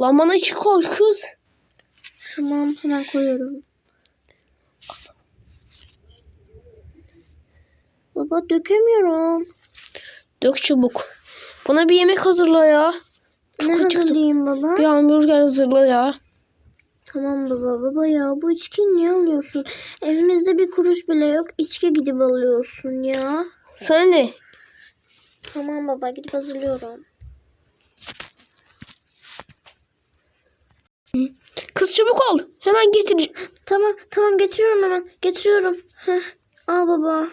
Lan bana içi koy kız. Tamam hemen koyuyorum. Baba dökemiyorum. Dök çabuk. Bana bir yemek hazırla ya. ne acıktım. hazırlayayım baba? Bir hamburger hazırla ya. Tamam baba baba ya bu içkiyi niye alıyorsun? Evimizde bir kuruş bile yok. İçki gidip alıyorsun ya. Sana ne? Tamam baba gidip hazırlıyorum. Kız çabuk ol. Hemen getir. Tamam tamam getiriyorum hemen. Getiriyorum. Heh. Al baba.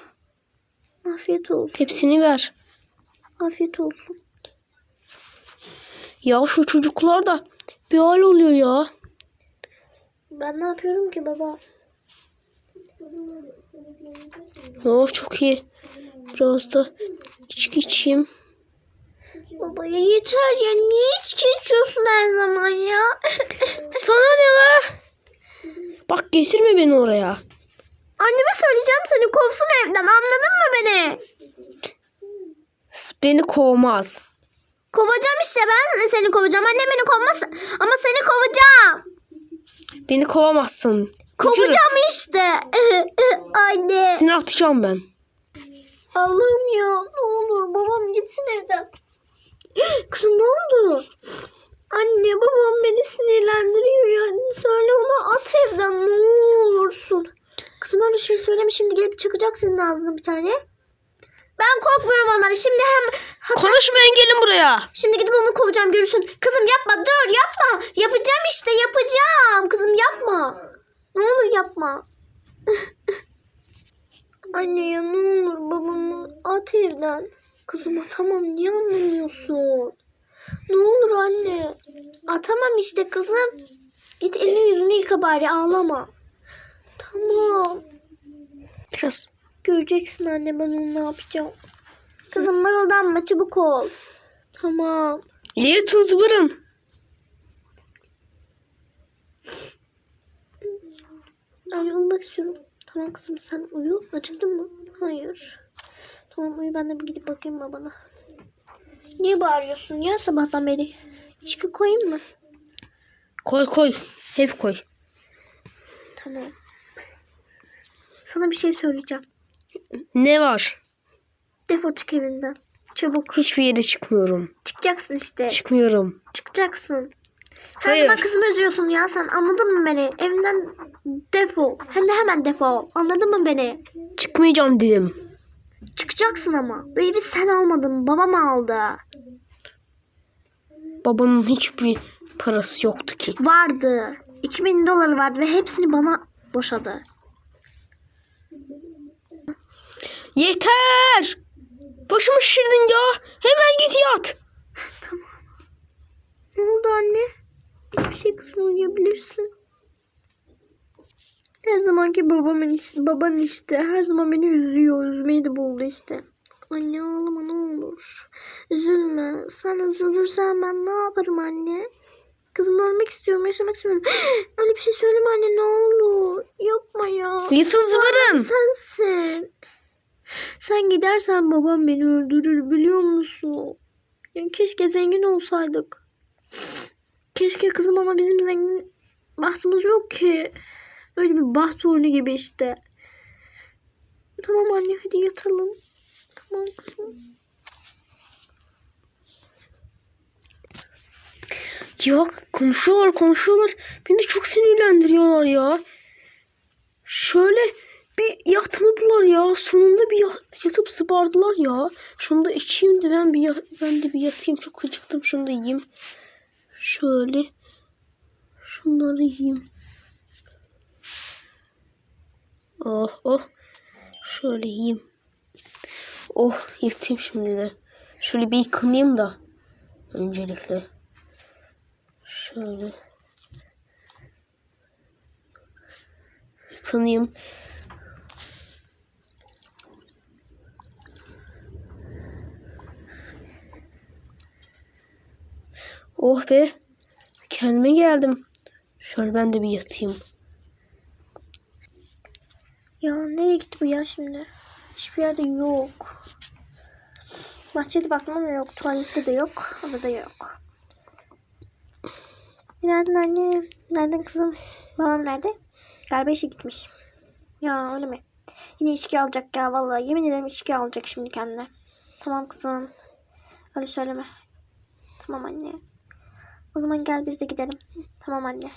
Afiyet olsun. Tepsini ver. Afiyet olsun. Ya şu çocuklar da bir hal oluyor ya. Ben ne yapıyorum ki baba? Oh çok iyi. Biraz da içki içeyim. Baba ya yeter ya. Niye içki içiyorsun her zaman ya? Sana ne la? Bak getirme beni oraya. Anneme söyleyeceğim seni kovsun evden. Anladın mı beni? Beni kovmaz. Kovacağım işte ben seni kovacağım. Annem beni kovmaz ama seni kovacağım. Beni kovamazsın. Kovacağım işte. Anne. Seni atacağım ben. Allah'ım ya ne olur babam gitsin evden. Kızım ne oldu? Anne babam beni sinirlendiriyor ya. Söyle ona at evden ne olursun. Kızım öyle şey söyleme şimdi gelip çıkacak senin ağzına bir tane. Ben korkmuyorum onları şimdi hem hatta Konuşmayın gelin buraya. şimdi gidip onu kovacağım görürsün. Kızım yapma dur yapma. Yapacağım işte yapacağım. Kızım yapma. Ne olur yapma. Anne ya ne olur babamı at evden. Kızım atamam niye anlamıyorsun? Ne olur anne. Atamam işte kızım. Git elini yüzünü yıka bari ağlama. Tamam. Biraz. Göreceksin anne ben onu ne yapacağım. Kızım mırıldanma çabuk ol. Tamam. Little zıbırın. Ben uyumak istiyorum. Tamam kızım sen uyu. Acıktın mı? Hayır. Tamam uyu ben de bir gidip bakayım babana. Niye bağırıyorsun ya sabahtan beri? İçki koyayım mı? Koy koy. Hep koy. Tamam. Sana bir şey söyleyeceğim. Ne var? Defol çık evinden. Çabuk. Hiçbir yere çıkmıyorum. Çıkacaksın işte. Çıkmıyorum. Çıkacaksın. Her Hayır. zaman kızımı üzüyorsun ya sen. Anladın mı beni? Evinden defol. Hem de hemen defol. Anladın mı beni? Çıkmayacağım dedim. Çıkacaksın ama. Bu evi sen almadın. Babam aldı. Babanın hiçbir parası yoktu ki. Vardı. 2000 doları vardı ve hepsini bana boşadı. Yeter! Başımı şişirdin ya. Hemen git yat. Tamam. Ne oldu anne? Hiçbir şey kızım uyuyabilirsin. Her zamanki babamın iş, baban işte. Her zaman beni üzüyor. Üzmeyi de buldu işte. Anne ağlama ne olur. Üzülme. Sen üzülürsen ben ne yaparım anne? Kızım ölmek istiyorum, yaşamak istiyorum. Öyle bir şey söyleme anne ne olur. Yapma ya. Little zıbırın. Sensin. Sen gidersen babam beni öldürür biliyor musun? Ya keşke zengin olsaydık. Keşke kızım ama bizim zengin bahtımız yok ki. Öyle bir baht oyunu gibi işte. Tamam anne hadi yatalım. Tamam kızım. Ya konuşuyorlar konuşuyorlar. Beni çok sinirlendiriyorlar ya. Şöyle bir yatmadılar ya. Sonunda bir ya- yatıp sıbardılar ya. Şunu da içeyim de ben bir ben de bir yatayım. Çok acıktım. Şunu da yiyeyim. Şöyle. Şunları yiyeyim. Oh oh. Şöyle yiyeyim. Oh yatayım şimdi de. Şöyle bir yıkanayım da. Öncelikle. Şöyle. Yıkanayım. Oh be. Kendime geldim. Şöyle ben de bir yatayım. Ya nereye gitti bu ya şimdi? Hiçbir yerde yok. Bahçede baktım ama yok. Tuvalette de yok. Orada da yok. Günaydın anne. Nereden kızım? Babam nerede? Galiba işe gitmiş. Ya öyle mi? Yine içki alacak ya vallahi. Yemin ederim içki alacak şimdi kendine. Tamam kızım. Öyle söyleme. Tamam anne. O zaman gel biz de gidelim. Tamam anne.